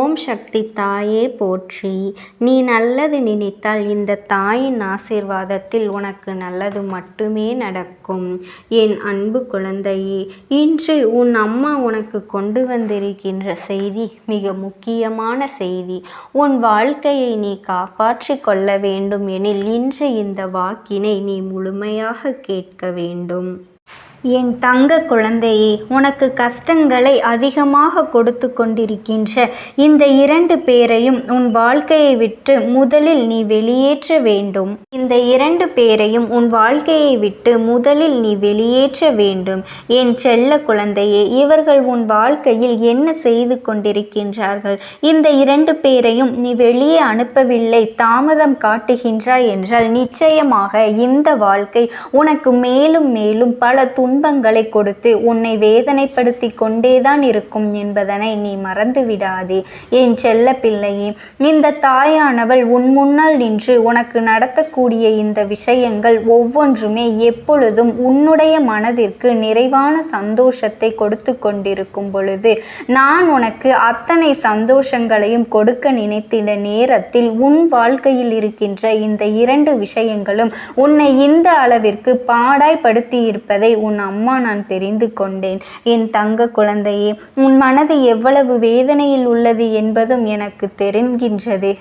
ஓம் சக்தி தாயே போற்றி. நீ நல்லது நினைத்தால் இந்த தாயின் ஆசீர்வாதத்தில் உனக்கு நல்லது மட்டுமே நடக்கும். என் அன்பு குழந்தையே இன்று உன் அம்மா உனக்கு கொண்டு வந்திருக்கின்ற செய்தி மிக முக்கியமான செய்தி. உன் வாழ்க்கையை நீ காப்பாற்றி கொள்ள வேண்டும் எனில் இன்று இந்த வாக்கினை நீ முழுமையாக கேட்க வேண்டும். என் தங்க குழந்தையே உனக்கு கஷ்டங்களை அதிகமாக கொடுத்து கொண்டிருக்கின்ற இந்த இரண்டு பேரையும் உன் வாழ்க்கையை விட்டு முதலில் நீ வெளியேற்ற வேண்டும். இந்த இரண்டு பேரையும் உன் வாழ்க்கையை விட்டு முதலில் நீ வெளியேற்ற வேண்டும். என் செல்ல குழந்தையே இவர்கள் உன் வாழ்க்கையில் என்ன செய்து கொண்டிருக்கின்றார்கள்? இந்த இரண்டு பேரையும் நீ வெளியே அனுப்பவில்லை தாமதம் காட்டுகின்றாய் என்றால் நிச்சயமாக இந்த வாழ்க்கை உனக்கு மேலும் மேலும் பல துன்பங்களை கொடுத்து உன்னை வேதனைப்படுத்தி கொண்டேதான் இருக்கும் என்பதனை நீ மறந்து விடாதே என் செல்ல பிள்ளையே இந்த தாயானவள் உன் முன்னால் நின்று உனக்கு நடத்தக்கூடிய இந்த விஷயங்கள் ஒவ்வொன்றுமே எப்பொழுதும் உன்னுடைய மனதிற்கு நிறைவான சந்தோஷத்தை கொடுத்து கொண்டிருக்கும் பொழுது நான் உனக்கு அத்தனை சந்தோஷங்களையும் கொடுக்க நினைத்திட நேரத்தில் உன் வாழ்க்கையில் இருக்கின்ற இந்த இரண்டு விஷயங்களும் உன்னை இந்த அளவிற்கு பாடாய்படுத்தி இருப்பதை உன் அம்மா நான் தெரிந்து கொண்டேன். என் தங்க குழந்தையே உன் மனது எவ்வளவு வேதனையில் உள்ளது என்பதும் எனக்கு தெரிகின்றது.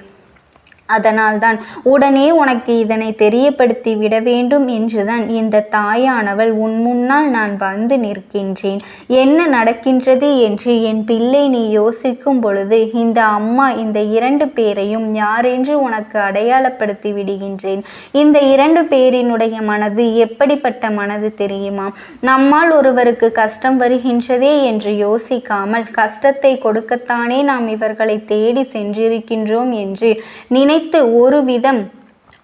அதனால்தான் உடனே உனக்கு இதனை தெரியப்படுத்தி விட வேண்டும் என்றுதான் இந்த தாயானவள் உன் முன்னால் நான் வந்து நிற்கின்றேன். என்ன நடக்கின்றது என்று என் பிள்ளை நீ யோசிக்கும் பொழுது இந்த அம்மா இந்த இரண்டு பேரையும் யாரென்று உனக்கு அடையாளப்படுத்தி விடுகின்றேன். இந்த இரண்டு பேரினுடைய மனது எப்படிப்பட்ட மனது தெரியுமா? நம்மால் ஒருவருக்கு கஷ்டம் வருகின்றதே என்று யோசிக்காமல் கஷ்டத்தை கொடுக்கத்தானே நாம் இவர்களை தேடி சென்றிருக்கின்றோம் என்று நினை நினைத்து ஒரு விதம்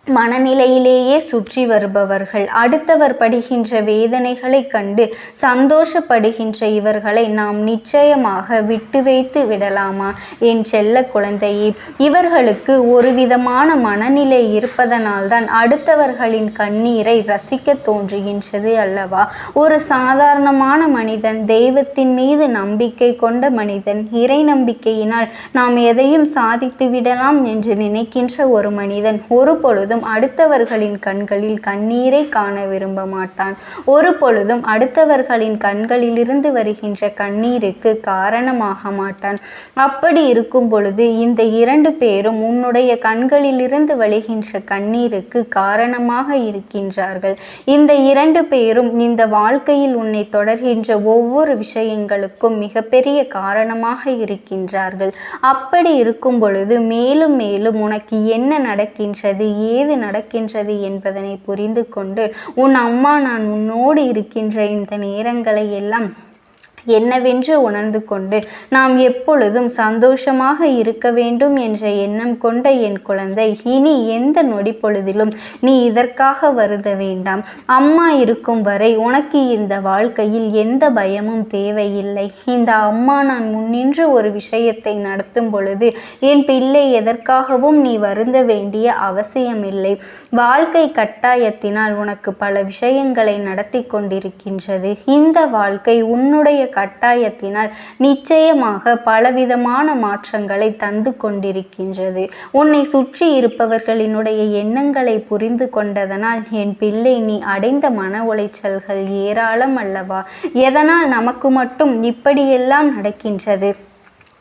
மனநிலையிலேயே சுற்றி வருபவர்கள் அடுத்தவர் படுகின்ற வேதனைகளை கண்டு சந்தோஷப்படுகின்ற இவர்களை நாம் நிச்சயமாக விட்டு வைத்து விடலாமா? என் செல்ல குழந்தையே இவர்களுக்கு ஒரு விதமான மனநிலை இருப்பதனால்தான் அடுத்தவர்களின் கண்ணீரை ரசிக்க தோன்றுகின்றது அல்லவா? ஒரு சாதாரணமான மனிதன் தெய்வத்தின் மீது நம்பிக்கை கொண்ட மனிதன் இறை நம்பிக்கையினால் நாம் எதையும் சாதித்து விடலாம் என்று நினைக்கின்ற ஒரு மனிதன் ஒரு பொழுதும் பொழுதும் அடுத்தவர்களின் கண்களில் கண்ணீரை காண விரும்ப மாட்டான் ஒரு பொழுதும் அடுத்தவர்களின் கண்களிலிருந்து வருகின்ற கண்ணீருக்கு காரணமாக மாட்டான். அப்படி இருக்கும் பொழுது இந்த இரண்டு பேரும் உன்னுடைய கண்களிலிருந்து வழிகின்ற கண்ணீருக்கு காரணமாக இருக்கின்றார்கள். இந்த இரண்டு பேரும் இந்த வாழ்க்கையில் உன்னை தொடர்கின்ற ஒவ்வொரு விஷயங்களுக்கும் மிகப்பெரிய காரணமாக இருக்கின்றார்கள். அப்படி இருக்கும் பொழுது மேலும் மேலும் உனக்கு என்ன நடக்கின்றது ஏது ஏது நடக்கின்றது என்பதனை புரிந்து கொண்டு உன் அம்மா நான் உன்னோடு இருக்கின்ற இந்த நேரங்களை எல்லாம் என்னவென்று உணர்ந்து கொண்டு நாம் எப்பொழுதும் சந்தோஷமாக இருக்க வேண்டும் என்ற எண்ணம் கொண்ட என் குழந்தை இனி எந்த நொடி பொழுதிலும் நீ இதற்காக வருத வேண்டாம். அம்மா இருக்கும் வரை உனக்கு இந்த வாழ்க்கையில் எந்த பயமும் தேவையில்லை. இந்த அம்மா நான் முன்னின்று ஒரு விஷயத்தை நடத்தும் பொழுது என் பிள்ளை எதற்காகவும் நீ வருந்த வேண்டிய அவசியமில்லை. வாழ்க்கை கட்டாயத்தினால் உனக்கு பல விஷயங்களை நடத்தி கொண்டிருக்கின்றது. இந்த வாழ்க்கை உன்னுடைய கட்டாயத்தினால் நிச்சயமாக பலவிதமான மாற்றங்களை தந்து கொண்டிருக்கின்றது. உன்னை சுற்றி இருப்பவர்களினுடைய எண்ணங்களை புரிந்து கொண்டதனால் என் பிள்ளை நீ அடைந்த மன உளைச்சல்கள் ஏராளம் அல்லவா? எதனால் நமக்கு மட்டும் இப்படியெல்லாம் நடக்கின்றது?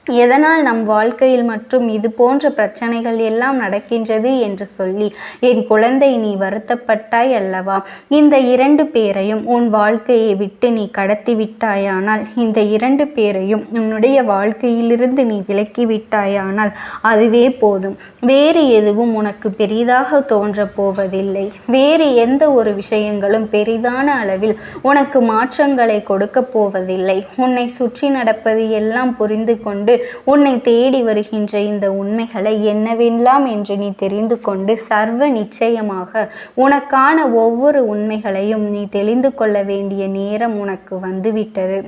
எதனால் நம் வாழ்க்கையில் மற்றும் இது போன்ற பிரச்சனைகள் எல்லாம் நடக்கின்றது என்று சொல்லி என் குழந்தை நீ வருத்தப்பட்டாய் அல்லவா? இந்த இரண்டு பேரையும் உன் வாழ்க்கையை விட்டு நீ கடத்தி விட்டாயானால் இந்த இரண்டு பேரையும் உன்னுடைய வாழ்க்கையிலிருந்து நீ விலக்கி விட்டாயானால் அதுவே போதும். வேறு எதுவும் உனக்கு பெரிதாக தோன்றப் போவதில்லை. வேறு எந்த ஒரு விஷயங்களும் பெரிதான அளவில் உனக்கு மாற்றங்களை கொடுக்க போவதில்லை. உன்னை சுற்றி நடப்பது எல்லாம் புரிந்து கொண்டு உன்னை தேடி வருகின்ற இந்த உண்மைகளை என்னவெல்லாம் என்று நீ தெரிந்து கொண்டு சர்வ நிச்சயமாக உனக்கான ஒவ்வொரு உண்மைகளையும் நீ தெளிந்து கொள்ள வேண்டிய நேரம் உனக்கு வந்துவிட்டது.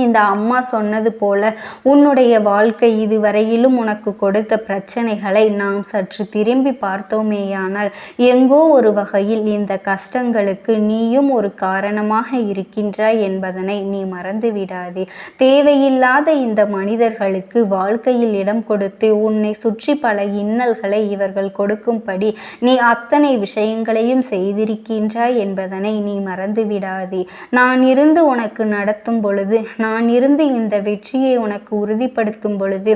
இந்த அம்மா சொன்னது போல உன்னுடைய வாழ்க்கை இதுவரையிலும் உனக்கு கொடுத்த பிரச்சனைகளை நாம் சற்று திரும்பி பார்த்தோமேயானால் எங்கோ ஒரு வகையில் இந்த கஷ்டங்களுக்கு நீயும் ஒரு காரணமாக இருக்கின்றாய் என்பதனை நீ மறந்து விடாதே தேவையில்லாத இந்த மனிதர்களுக்கு வாழ்க்கையில் இடம் கொடுத்து உன்னை சுற்றி பல இன்னல்களை இவர்கள் கொடுக்கும்படி நீ அத்தனை விஷயங்களையும் செய்திருக்கின்றாய் என்பதனை நீ மறந்து விடாதே நான் இருந்து உனக்கு நடத்தும் பொழுது நான் நான் இருந்து இந்த வெற்றியை உனக்கு உறுதிப்படுத்தும் பொழுது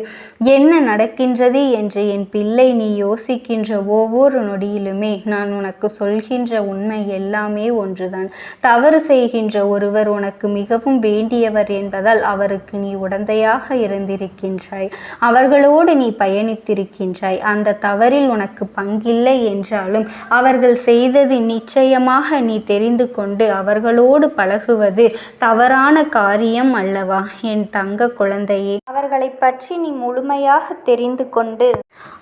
என்ன நடக்கின்றது என்று என் பிள்ளை நீ யோசிக்கின்ற ஒவ்வொரு நொடியிலுமே நான் உனக்கு சொல்கின்ற உண்மை எல்லாமே ஒன்றுதான். தவறு செய்கின்ற ஒருவர் உனக்கு மிகவும் வேண்டியவர் என்பதால் அவருக்கு நீ உடந்தையாக இருந்திருக்கின்றாய். அவர்களோடு நீ பயணித்திருக்கின்றாய். அந்த தவறில் உனக்கு பங்கில்லை என்றாலும் அவர்கள் செய்தது நிச்சயமாக நீ தெரிந்து கொண்டு அவர்களோடு பழகுவது தவறான காரியம் அல்லவா? என் தங்க குழந்தையே அவர்களை பற்றி நீ முழுமையாக தெரிந்து கொண்டு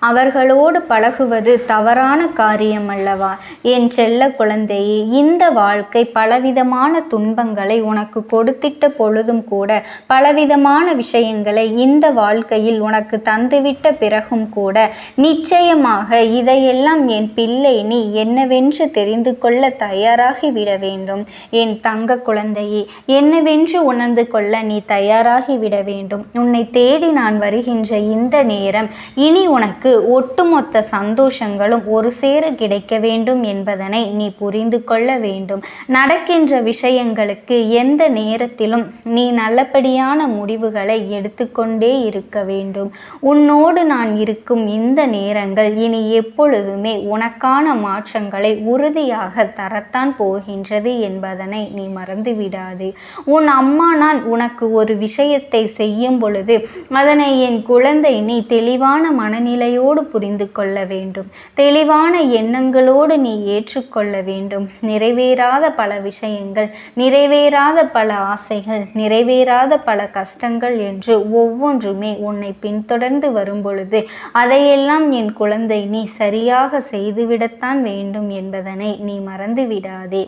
அவர்களோடு பழகுவது தவறான காரியம் அல்லவா? என் செல்ல குழந்தையே இந்த வாழ்க்கை பலவிதமான துன்பங்களை உனக்கு கொடுத்திட்ட பொழுதும் கூட பலவிதமான விஷயங்களை இந்த வாழ்க்கையில் உனக்கு தந்துவிட்ட பிறகும் கூட நிச்சயமாக இதையெல்லாம் என் பிள்ளை நீ என்னவென்று தெரிந்து கொள்ள தயாராகி விட வேண்டும். என் தங்க குழந்தையே என்னவென்று உணர்ந்து கொள்ள நீ தயாராகி விட வேண்டும். உன்னை தேடி நான் வருகின்ற இந்த நேரம் இனி உனக்கு ஒட்டுமொத்த சந்தோஷங்களும் ஒரு சேர கிடைக்க வேண்டும் என்பதனை நீ புரிந்து கொள்ள வேண்டும். நடக்கின்ற விஷயங்களுக்கு எந்த நேரத்திலும் நீ நல்லபடியான முடிவுகளை எடுத்துக்கொண்டே இருக்க வேண்டும். உன்னோடு நான் இருக்கும் இந்த நேரங்கள் இனி எப்பொழுதுமே உனக்கான மாற்றங்களை உறுதியாக தரத்தான் போகின்றது என்பதனை நீ மறந்து விடாது உன் அம்மா நான் உனக்கு ஒரு விஷயத்தை செய்யும் பொழுது அதனை என் குழந்தை நீ தெளிவான மனநிலையோடு புரிந்து கொள்ள வேண்டும். தெளிவான எண்ணங்களோடு நீ ஏற்றுக்கொள்ள வேண்டும். நிறைவேறாத பல விஷயங்கள் நிறைவேறாத பல ஆசைகள் நிறைவேறாத பல கஷ்டங்கள் என்று ஒவ்வொன்றுமே உன்னை பின்தொடர்ந்து வரும் பொழுது அதையெல்லாம் என் குழந்தை நீ சரியாக செய்துவிடத்தான் வேண்டும் என்பதனை நீ மறந்து விடாதே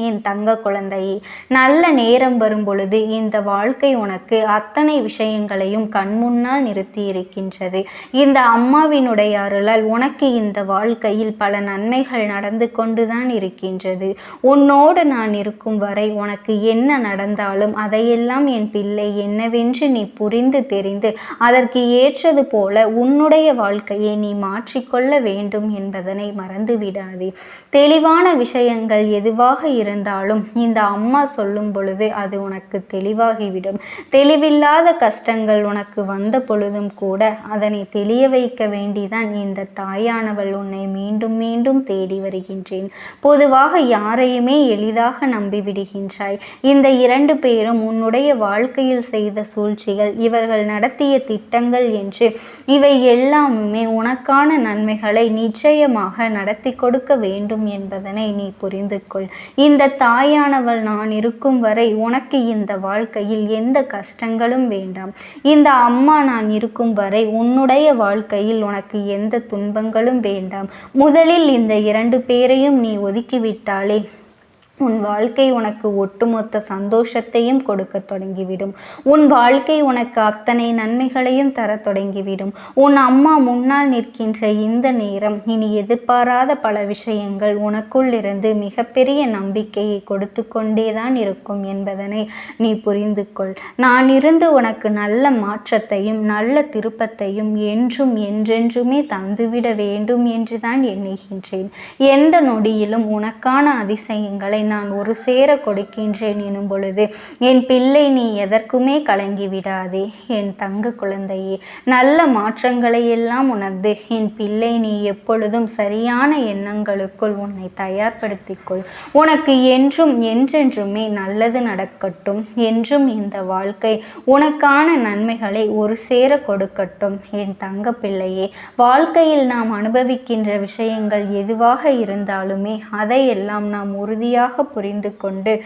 என் தங்க குழந்தையே நல்ல நேரம் வரும் பொழுது இந்த வாழ்க்கை உனக்கு அத்தனை விஷயங்களையும் கண்முன்னால் நிறுத்தி இருக்கின்றது இந்த அம்மாவினுடைய அருளால் உனக்கு இந்த வாழ்க்கையில் பல நன்மைகள் நடந்து கொண்டுதான் இருக்கின்றது. உன்னோடு நான் இருக்கும் வரை உனக்கு என்ன நடந்தாலும் அதையெல்லாம் என் பிள்ளை என்னவென்று நீ புரிந்து தெரிந்து அதற்கு ஏற்றது போல உன்னுடைய வாழ்க்கையை நீ மாற்றிக்கொள்ள வேண்டும் என்பதனை மறந்து விடாதே தெளிவான விஷயங்கள் எதுவாக இருந்தாலும் இந்த அம்மா சொல்லும் பொழுது அது உனக்கு தெளிவாகிவிடும். தெளிவில்லாத கஷ்டங்கள் உனக்கு வந்த பொழுதும் கூட அதனை தெளிய வைக்க வேண்டிதான் இந்த தாயானவள் உன்னை மீண்டும் மீண்டும் தேடி வருகின்றேன். பொதுவாக யாரையுமே எளிதாக நம்பிவிடுகின்றாய். இந்த இரண்டு பேரும் உன்னுடைய வாழ்க்கையில் செய்த சூழ்ச்சிகள் இவர்கள் நடத்திய திட்டங்கள் என்று இவை எல்லாமுமே உனக்கான நன்மைகளை நிச்சயமாக நடத்தி கொடுக்க வேண்டும் என்பதனை நீ புரிந்து கொள் இந்த தாயானவள் நான் இருக்கும் வரை உனக்கு இந்த வாழ்க்கையில் எந்த கஷ்டங்களும் வேண்டாம். இந்த அம்மா நான் இருக்கும் வரை உன்னுடைய வாழ்க்கையில் உனக்கு எந்த துன்பங்களும் வேண்டாம். முதலில் இந்த இரண்டு பேரையும் நீ ஒதுக்கிவிட்டாலே உன் வாழ்க்கை உனக்கு ஒட்டுமொத்த சந்தோஷத்தையும் கொடுக்க தொடங்கிவிடும். உன் வாழ்க்கை உனக்கு அத்தனை நன்மைகளையும் தர தொடங்கிவிடும். உன் அம்மா முன்னால் நிற்கின்ற இந்த நேரம் இனி எதிர்பாராத பல விஷயங்கள் உனக்குள் இருந்து மிகப்பெரிய நம்பிக்கையை கொடுத்து கொண்டேதான் இருக்கும் என்பதனை நீ புரிந்து கொள் நான் இருந்து உனக்கு நல்ல மாற்றத்தையும் நல்ல திருப்பத்தையும் என்றும் என்றென்றுமே தந்துவிட வேண்டும் என்றுதான் எண்ணுகின்றேன். எந்த நொடியிலும் உனக்கான அதிசயங்களை நான் ஒரு சேர கொடுக்கின்றேன் எனும் பொழுது என் பிள்ளை நீ எதற்குமே கலங்கி விடாதே. என் தங்க குழந்தையே நல்ல மாற்றங்களை எல்லாம் உணர்ந்து என் பிள்ளை நீ எப்பொழுதும் சரியான எண்ணங்களுக்குள் உன்னை தயார்படுத்திக்கொள். உனக்கு என்றும் என்றென்றுமே நல்லது நடக்கட்டும். என்றும் இந்த வாழ்க்கை உனக்கான நன்மைகளை ஒரு சேர கொடுக்கட்டும். என் தங்க பிள்ளையே வாழ்க்கையில் நாம் அனுபவிக்கின்ற விஷயங்கள் எதுவாக இருந்தாலுமே அதையெல்லாம் நாம் உறுதியாக புரிந்து கொண்டு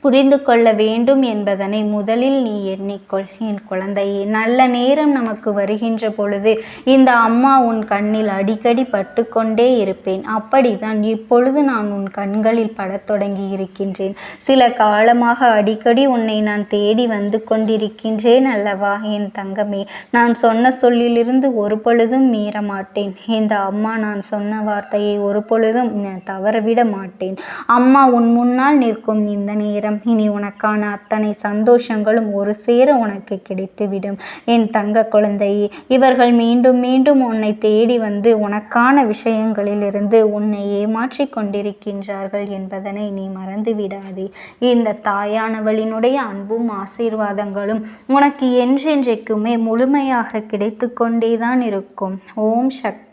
புரிந்து கொள்ள வேண்டும் என்பதனை முதலில் நீ எண்ணிக்கொள். என் குழந்தையே நல்ல நேரம் நமக்கு வருகின்ற பொழுது இந்த அம்மா உன் கண்ணில் அடிக்கடி பட்டு கொண்டே இருப்பேன். அப்படிதான் இப்பொழுது நான் உன் கண்களில் படத் தொடங்கி இருக்கின்றேன். சில காலமாக அடிக்கடி உன்னை நான் தேடி வந்து கொண்டிருக்கின்றேன் அல்லவா? என் தங்கமே நான் சொன்ன சொல்லிலிருந்து ஒரு பொழுதும் மீற மாட்டேன் இந்த அம்மா நான் சொன்ன வார்த்தையை ஒரு பொழுதும் நான் தவறவிட மாட்டேன். அம்மா உன் முன்னால் நிற்கும் இந்த நேரம் இனி உனக்கான அத்தனை சந்தோஷங்களும் ஒரு சேர உனக்கு கிடைத்துவிடும். என் தங்க குழந்தையே இவர்கள் மீண்டும் மீண்டும் உன்னை தேடி வந்து உனக்கான விஷயங்களிலிருந்து உன்னை ஏமாற்றி கொண்டிருக்கின்றார்கள் என்பதனை நீ மறந்து விடாதே இந்த தாயானவளினுடைய அன்பும் ஆசீர்வாதங்களும் உனக்கு என்றென்றைக்குமே முழுமையாக கிடைத்து கொண்டேதான் இருக்கும். ஓம் சக்தி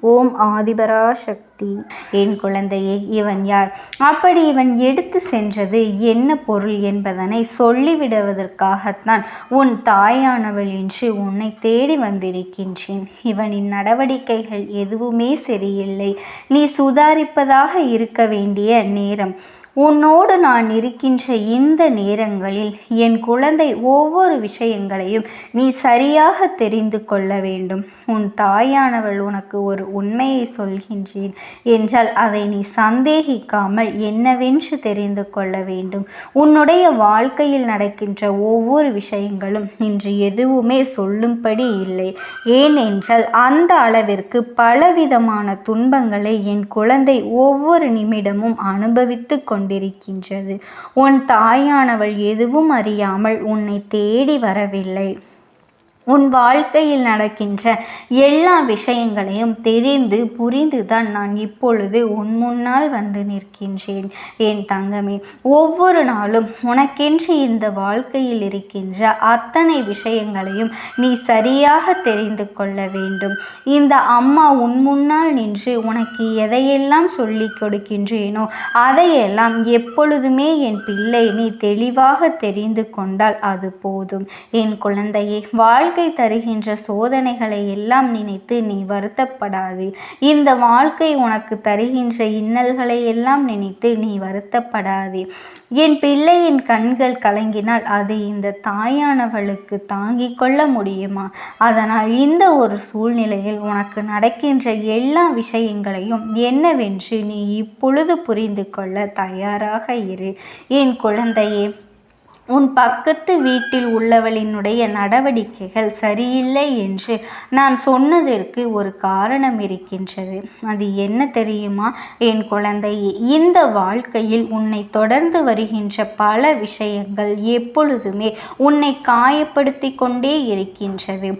ஓம் ஆதிபரா சக்தி என் குழந்தையே இவன் யார்? அப்படி இவன் எடுத்து சென்றது என்ன பொருள் என்பதனை சொல்லிவிடுவதற்காகத்தான் உன் தாயானவள் என்று உன்னை தேடி வந்திருக்கின்றேன். இவனின் நடவடிக்கைகள் எதுவுமே சரியில்லை. நீ சுதாரிப்பதாக இருக்க வேண்டிய நேரம். உன்னோடு நான் இருக்கின்ற இந்த நேரங்களில் என் குழந்தை ஒவ்வொரு விஷயங்களையும் நீ சரியாக தெரிந்து கொள்ள வேண்டும். உன் தாயானவள் உனக்கு ஒரு உண்மையை சொல்கின்றேன் என்றால் அதை நீ சந்தேகிக்காமல் என்னவென்று தெரிந்து கொள்ள வேண்டும். உன்னுடைய வாழ்க்கையில் நடக்கின்ற ஒவ்வொரு விஷயங்களும் இன்று எதுவுமே சொல்லும்படி இல்லை. ஏனென்றால் அந்த அளவிற்கு பலவிதமான துன்பங்களை என் குழந்தை ஒவ்வொரு நிமிடமும் அனுபவித்து கொண்டு கொண்டிருக்கின்றது. உன் தாயானவள் எதுவும் அறியாமல் உன்னை தேடி வரவில்லை. உன் வாழ்க்கையில் நடக்கின்ற எல்லா விஷயங்களையும் தெரிந்து புரிந்துதான் நான் இப்பொழுது உன் முன்னால் வந்து நிற்கின்றேன். என் தங்கமே ஒவ்வொரு நாளும் உனக்கென்று இந்த வாழ்க்கையில் இருக்கின்ற அத்தனை விஷயங்களையும் நீ சரியாக தெரிந்து கொள்ள வேண்டும். இந்த அம்மா உன் முன்னால் நின்று உனக்கு எதையெல்லாம் சொல்லி கொடுக்கின்றேனோ அதையெல்லாம் எப்பொழுதுமே என் பிள்ளை நீ தெளிவாக தெரிந்து கொண்டால் அது போதும். என் குழந்தையை வாழ் வாழ்க்கை தருகின்ற சோதனைகளை எல்லாம் நினைத்து நீ வருத்தப்படாது. இந்த வாழ்க்கை உனக்கு தருகின்ற இன்னல்களை எல்லாம் நினைத்து நீ வருத்தப்படாது. என் பிள்ளையின் கண்கள் கலங்கினால் அது இந்த தாயானவளுக்கு தாங்கிக் கொள்ள முடியுமா? அதனால் இந்த ஒரு சூழ்நிலையில் உனக்கு நடக்கின்ற எல்லா விஷயங்களையும் என்னவென்று நீ இப்பொழுது புரிந்து கொள்ள தயாராக இரு. என் குழந்தையே உன் பக்கத்து வீட்டில் உள்ளவளினுடைய நடவடிக்கைகள் சரியில்லை என்று நான் சொன்னதற்கு ஒரு காரணம் இருக்கின்றது. அது என்ன தெரியுமா? என் குழந்தை இந்த வாழ்க்கையில் உன்னை தொடர்ந்து வருகின்ற பல விஷயங்கள் எப்பொழுதுமே உன்னை காயப்படுத்தி கொண்டே இருக்கின்றது.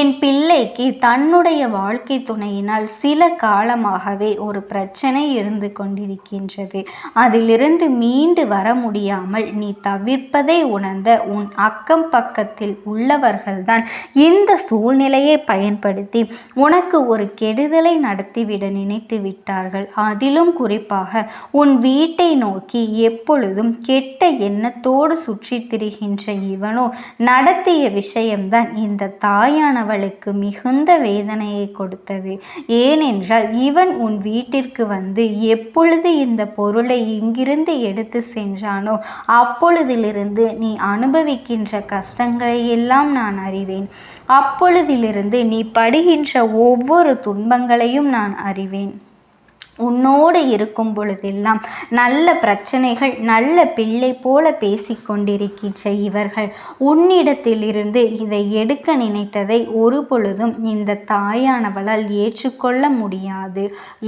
என் பிள்ளைக்கு தன்னுடைய வாழ்க்கை துணையினால் சில காலமாகவே ஒரு பிரச்சனை இருந்து கொண்டிருக்கின்றது. அதிலிருந்து மீண்டு வர முடியாமல் நீ தவிர்ப்பது என்பதை உணர்ந்த உன் அக்கம் பக்கத்தில் உள்ளவர்கள்தான் இந்த சூழ்நிலையை பயன்படுத்தி உனக்கு ஒரு கெடுதலை நடத்திவிட நினைத்து விட்டார்கள். அதிலும் குறிப்பாக உன் வீட்டை நோக்கி எப்பொழுதும் கெட்ட எண்ணத்தோடு சுற்றி திரிகின்ற இவனோ நடத்திய விஷயம்தான் இந்த தாயானவளுக்கு மிகுந்த வேதனையை கொடுத்தது. ஏனென்றால் இவன் உன் வீட்டிற்கு வந்து எப்பொழுது இந்த பொருளை இங்கிருந்து எடுத்து சென்றானோ அப்பொழுதிலிருந்து இருந்து நீ அனுபவிக்கின்ற கஷ்டங்களை எல்லாம் நான் அறிவேன். அப்பொழுதிலிருந்து நீ படுகின்ற ஒவ்வொரு துன்பங்களையும் நான் அறிவேன். உன்னோடு இருக்கும் பொழுதெல்லாம் நல்ல பிரச்சனைகள் நல்ல பிள்ளை போல பேசிக்கொண்டிருக்கின்ற இவர்கள். உன்னிடத்திலிருந்து இதை எடுக்க நினைத்ததை ஒரு பொழுதும் இந்த தாயானவளால் ஏற்றுக்கொள்ள முடியாது.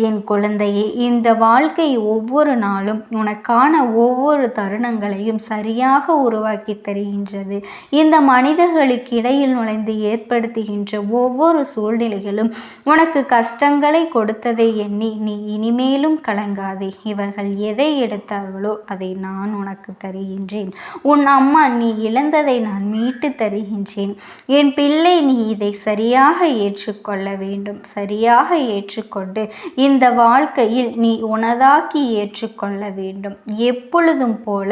என் குழந்தையே இந்த வாழ்க்கை ஒவ்வொரு நாளும் உனக்கான ஒவ்வொரு தருணங்களையும் சரியாக உருவாக்கி தருகின்றது. இந்த மனிதர்களுக்கு இடையில் நுழைந்து ஏற்படுத்துகின்ற ஒவ்வொரு சூழ்நிலைகளும் உனக்கு கஷ்டங்களை கொடுத்ததை எண்ணி நீ இனிமேலும் கலங்காதே. இவர்கள் எதை எடுத்தார்களோ அதை நான் உனக்கு தருகின்றேன். உன் அம்மா நீ இழந்ததை நான் மீட்டு தருகின்றேன். என் பிள்ளை நீ இதை சரியாக ஏற்றுக்கொள்ள வேண்டும். சரியாக ஏற்றுக்கொண்டு இந்த வாழ்க்கையில் நீ உனதாக்கி ஏற்றுக்கொள்ள வேண்டும். எப்பொழுதும் போல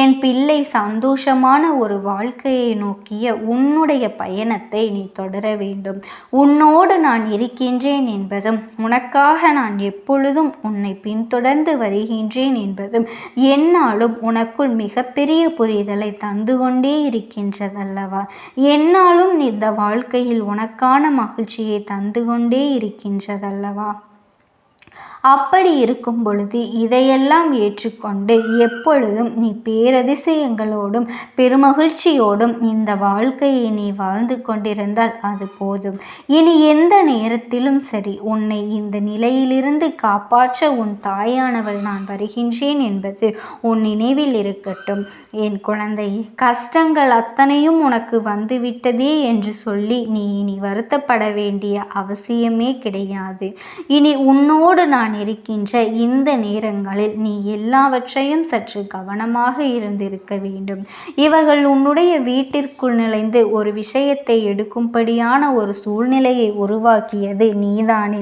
என் பிள்ளை சந்தோஷமான ஒரு வாழ்க்கையை நோக்கிய உன்னுடைய பயணத்தை நீ தொடர வேண்டும். உன்னோடு நான் இருக்கின்றேன் என்பதும் உனக்காக நான் எப்பொழுதும் எப்பொழுதும் உன்னை பின்தொடர்ந்து வருகின்றேன் என்பதும் என்னாலும் உனக்குள் மிகப்பெரிய புரிதலை தந்து கொண்டே இருக்கின்றதல்லவா? என்னாலும் இந்த வாழ்க்கையில் உனக்கான மகிழ்ச்சியை தந்து கொண்டே இருக்கின்றதல்லவா? அப்படி இருக்கும் பொழுது இதையெல்லாம் ஏற்றுக்கொண்டு எப்பொழுதும் நீ பேரதிசயங்களோடும் பெருமகிழ்ச்சியோடும் இந்த வாழ்க்கையை நீ வாழ்ந்து கொண்டிருந்தால் அது போதும். இனி எந்த நேரத்திலும் சரி உன்னை இந்த நிலையிலிருந்து காப்பாற்ற உன் தாயானவள் நான் வருகின்றேன் என்பது உன் நினைவில் இருக்கட்டும். என் குழந்தை கஷ்டங்கள் அத்தனையும் உனக்கு வந்துவிட்டதே என்று சொல்லி நீ இனி வருத்தப்பட வேண்டிய அவசியமே கிடையாது. இனி உன்னோடு நான் நான் இருக்கின்ற இந்த நேரங்களில் நீ எல்லாவற்றையும் சற்று கவனமாக இருந்திருக்க வேண்டும். இவர்கள் உன்னுடைய வீட்டிற்குள் நுழைந்து ஒரு விஷயத்தை எடுக்கும்படியான ஒரு சூழ்நிலையை உருவாக்கியது நீதானே.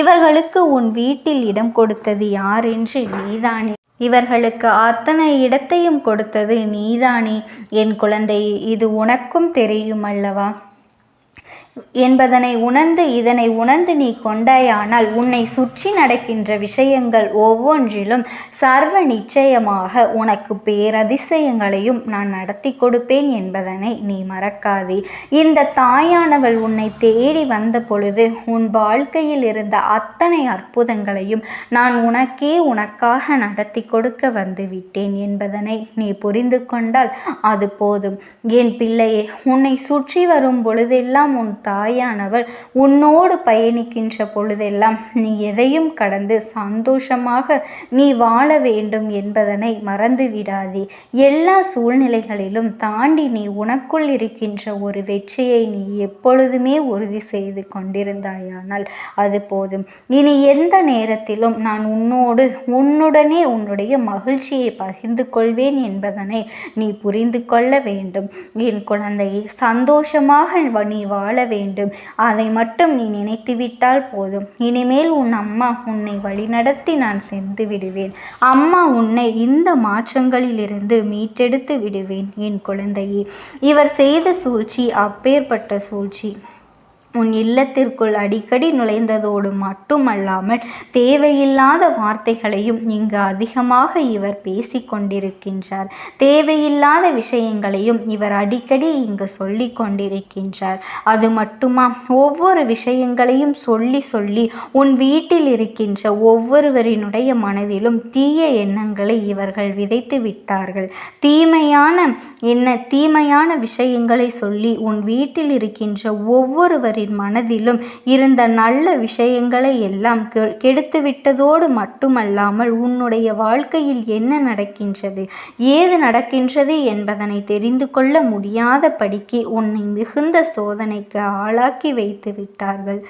இவர்களுக்கு உன் வீட்டில் இடம் கொடுத்தது யார் என்று நீதானே. இவர்களுக்கு அத்தனை இடத்தையும் கொடுத்தது நீதானே. என் குழந்தை இது உனக்கும் தெரியும் அல்லவா? என்பதனை உணர்ந்து இதனை உணர்ந்து நீ கொண்டாயானால் உன்னை சுற்றி நடக்கின்ற விஷயங்கள் ஒவ்வொன்றிலும் சர்வ நிச்சயமாக உனக்கு பேரதிசயங்களையும் நான் நடத்தி கொடுப்பேன் என்பதனை நீ மறக்காதே. இந்த தாயானவள் உன்னை தேடி வந்த பொழுது உன் வாழ்க்கையில் இருந்த அத்தனை அற்புதங்களையும் நான் உனக்கே உனக்காக நடத்தி கொடுக்க வந்து விட்டேன் என்பதனை நீ புரிந்து கொண்டால் அது போதும். என் பிள்ளையே உன்னை சுற்றி வரும் பொழுதெல்லாம் உன் தாயானவள் உன்னோடு பயணிக்கின்ற பொழுதெல்லாம் நீ எதையும் கடந்து சந்தோஷமாக நீ வாழ வேண்டும் என்பதனை மறந்து விடாதே. எல்லா சூழ்நிலைகளிலும் தாண்டி நீ உனக்குள் இருக்கின்ற ஒரு வெற்றியை நீ எப்பொழுதுமே உறுதி செய்து கொண்டிருந்தாயானால் அது போதும். இனி எந்த நேரத்திலும் நான் உன்னோடு உன்னுடனே உன்னுடைய மகிழ்ச்சியை பகிர்ந்து கொள்வேன் என்பதனை நீ புரிந்து கொள்ள வேண்டும். என் குழந்தையை சந்தோஷமாக நீ வாழ வேண்டும் வேண்டும். அதை மட்டும் நீ நினைத்துவிட்டால் போதும். இனிமேல் உன் அம்மா உன்னை வழிநடத்தி நான் சென்று விடுவேன். அம்மா உன்னை இந்த மாற்றங்களிலிருந்து மீட்டெடுத்து விடுவேன் என் குழந்தையே. இவர் செய்த சூழ்ச்சி அப்பேற்பட்ட சூழ்ச்சி. உன் இல்லத்திற்குள் அடிக்கடி நுழைந்ததோடு மட்டுமல்லாமல் தேவையில்லாத வார்த்தைகளையும் இங்கு அதிகமாக இவர் பேசி கொண்டிருக்கின்றார். தேவையில்லாத விஷயங்களையும் இவர் அடிக்கடி இங்கு சொல்லி கொண்டிருக்கின்றார். அது மட்டுமா? ஒவ்வொரு விஷயங்களையும் சொல்லி சொல்லி உன் வீட்டில் இருக்கின்ற ஒவ்வொருவரினுடைய மனதிலும் தீய எண்ணங்களை இவர்கள் விதைத்து விட்டார்கள். தீமையான என்ன தீமையான விஷயங்களை சொல்லி உன் வீட்டில் இருக்கின்ற ஒவ்வொருவரின் அவரின் மனதிலும் இருந்த நல்ல விஷயங்களை எல்லாம் கெடுத்துவிட்டதோடு மட்டுமல்லாமல் உன்னுடைய வாழ்க்கையில் என்ன நடக்கின்றது ஏது நடக்கின்றது என்பதனை தெரிந்து கொள்ள முடியாதபடிக்கு உன்னை மிகுந்த சோதனைக்கு ஆளாக்கி வைத்து விட்டார்கள்.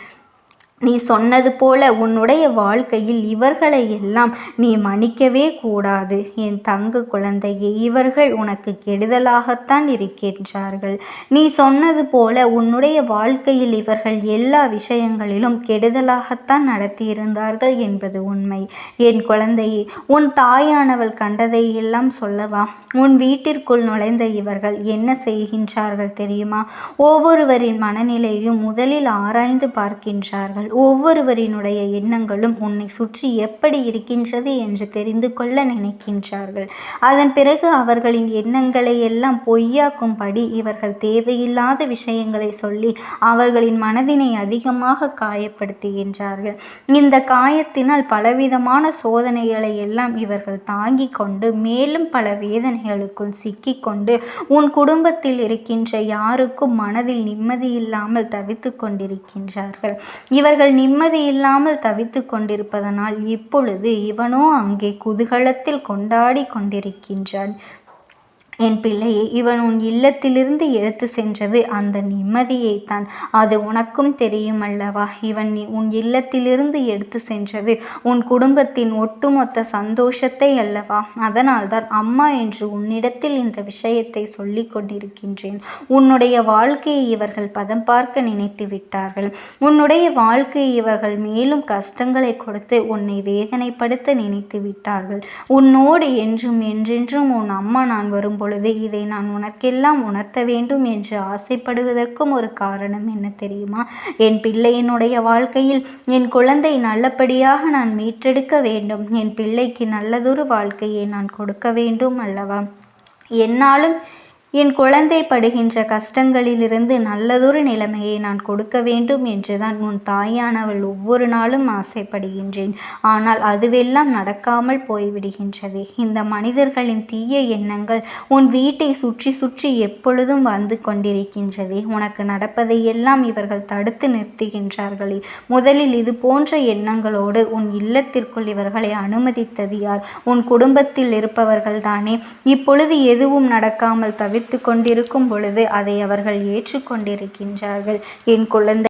நீ சொன்னது போல உன்னுடைய வாழ்க்கையில் இவர்களை எல்லாம் நீ மன்னிக்கவே கூடாது. என் தங்க குழந்தையே இவர்கள் உனக்கு கெடுதலாகத்தான் இருக்கின்றார்கள். நீ சொன்னது போல உன்னுடைய வாழ்க்கையில் இவர்கள் எல்லா விஷயங்களிலும் கெடுதலாகத்தான் நடத்தியிருந்தார்கள் என்பது உண்மை. என் குழந்தையே உன் தாயானவள் கண்டதை எல்லாம் சொல்லவா? உன் வீட்டிற்குள் நுழைந்த இவர்கள் என்ன செய்கின்றார்கள் தெரியுமா? ஒவ்வொருவரின் மனநிலையும் முதலில் ஆராய்ந்து பார்க்கின்றார்கள். ஒவ்வொருவரினுடைய எண்ணங்களும் உன்னை சுற்றி எப்படி இருக்கின்றது என்று தெரிந்து கொள்ள நினைக்கின்றார்கள். அதன் பிறகு அவர்களின் எண்ணங்களை எல்லாம் பொய்யாக்கும்படி இவர்கள் தேவையில்லாத விஷயங்களை சொல்லி அவர்களின் மனதினை அதிகமாக காயப்படுத்துகின்றார்கள். இந்த காயத்தினால் பலவிதமான சோதனைகளை எல்லாம் இவர்கள் தாங்கிக் கொண்டு மேலும் பல வேதனைகளுக்குள் சிக்கிக்கொண்டு உன் குடும்பத்தில் இருக்கின்ற யாருக்கும் மனதில் நிம்மதி இல்லாமல் தவித்து கொண்டிருக்கின்றார்கள். இவர்கள் இவர்கள் நிம்மதி இல்லாமல் தவித்து கொண்டிருப்பதனால் இப்பொழுது இவனோ அங்கே குதூகலத்தில் கொண்டாடி கொண்டிருக்கின்றான். என் பிள்ளையே இவன் உன் இல்லத்திலிருந்து எடுத்து சென்றது அந்த நிம்மதியைத்தான். அது உனக்கும் தெரியும் அல்லவா? இவன் உன் இல்லத்திலிருந்து எடுத்து சென்றது உன் குடும்பத்தின் ஒட்டுமொத்த சந்தோஷத்தை அல்லவா? அதனால்தான் அம்மா என்று உன்னிடத்தில் இந்த விஷயத்தை சொல்லி கொண்டிருக்கின்றேன். உன்னுடைய வாழ்க்கையை இவர்கள் பதம் பார்க்க நினைத்து விட்டார்கள். உன்னுடைய வாழ்க்கையை இவர்கள் மேலும் கஷ்டங்களை கொடுத்து உன்னை வேதனைப்படுத்த நினைத்து விட்டார்கள். உன்னோடு என்றும் என்றென்றும் உன் அம்மா நான் வரும்போது பொழுது இதை நான் உனக்கெல்லாம் உணர்த்த வேண்டும் என்று ஆசைப்படுவதற்கும் ஒரு காரணம் என்ன தெரியுமா? என் பிள்ளையினுடைய வாழ்க்கையில் என் குழந்தை நல்லபடியாக நான் மீட்டெடுக்க வேண்டும். என் பிள்ளைக்கு நல்லதொரு வாழ்க்கையை நான் கொடுக்க வேண்டும் அல்லவா? என்னாலும் என் குழந்தை படுகின்ற கஷ்டங்களிலிருந்து நல்லதொரு நிலைமையை நான் கொடுக்க வேண்டும் என்றுதான் உன் தாயானவள் ஒவ்வொரு நாளும் ஆசைப்படுகின்றேன். ஆனால் அதுவெல்லாம் நடக்காமல் போய்விடுகின்றது. இந்த மனிதர்களின் தீய எண்ணங்கள் உன் வீட்டை சுற்றி சுற்றி எப்பொழுதும் வந்து கொண்டிருக்கின்றது. உனக்கு நடப்பதையெல்லாம் இவர்கள் தடுத்து நிறுத்துகின்றார்களே. முதலில் இது போன்ற எண்ணங்களோடு உன் இல்லத்திற்குள் இவர்களை அனுமதித்தது யார் உன் குடும்பத்தில் இருப்பவர்கள் தானே இப்பொழுது எதுவும் நடக்காமல் தவிர தவிர்த்து கொண்டிருக்கும் பொழுது அதை அவர்கள் ஏற்றுக்கொண்டிருக்கின்றார்கள் என் குழந்தை